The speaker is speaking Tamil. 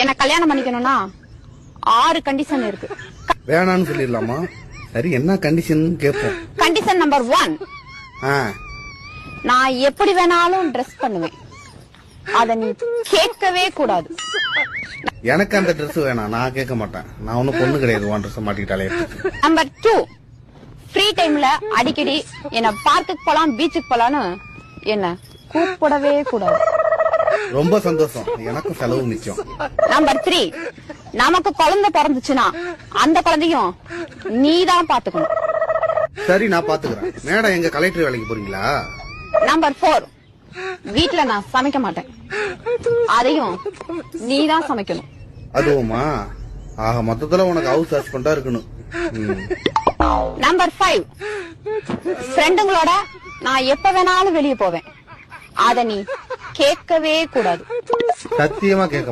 என்ன கல்யாணம் பண்ணிக்கணும்னா ஆறு கண்டிஷன் இருக்கு. வேணான்னு சொல்லிடலாமா? சரி என்ன கண்டிஷன் கேட்போம் கண்டிஷன் நம்பர் ஒன் நான் எப்படி வேணாலும் ட்ரெஸ் பண்ணுவேன். அத நீ கேட்கவே கூடாது. எனக்கு அந்த Dress வேணாம். நான் கேட்க மாட்டேன். நான் ஒன்னும் பொண்ணு கிடையாது. உன் ட்ரெஸ் மாட்டிக்கிட்டாலே நம்பர் டூ ஃப்ரீ டைம்ல அடிக்கடி என்ன பார்க்குக்கு போலாம் பீச்சுக்கு போலான்னு என்ன கூப்பிடவே கூடாது. ரொம்ப சந்தோஷம். எனக்கும் செலவு மிச்சம். நம்பர் த்ரீ நமக்கு குழந்தை பிறந்துச்சுன்னா அந்த குழந்தையும் நீ தான் பாத்துக்கணும். சரி நான் பாத்துக்கிறேன். மேடம் எங்க கலெக்டர் வேலைக்கு போறீங்களா? நம்பர் ஃபோர் வீட்ல நான் சமைக்க மாட்டேன். அதையும் நீ தான் சமைக்கணும். அதுவுமா? ஆக மொத்தத்துல உனக்கு ஹவுஸ் ஹஸ்பண்டா இருக்கணும். நம்பர் ஃபைவ் ஃப்ரெண்டுங்களோட நான் எப்ப வேணாலும் வெளியே போவேன். அத நீ கேட்கவே கூடாது. சத்தியமா கேட்க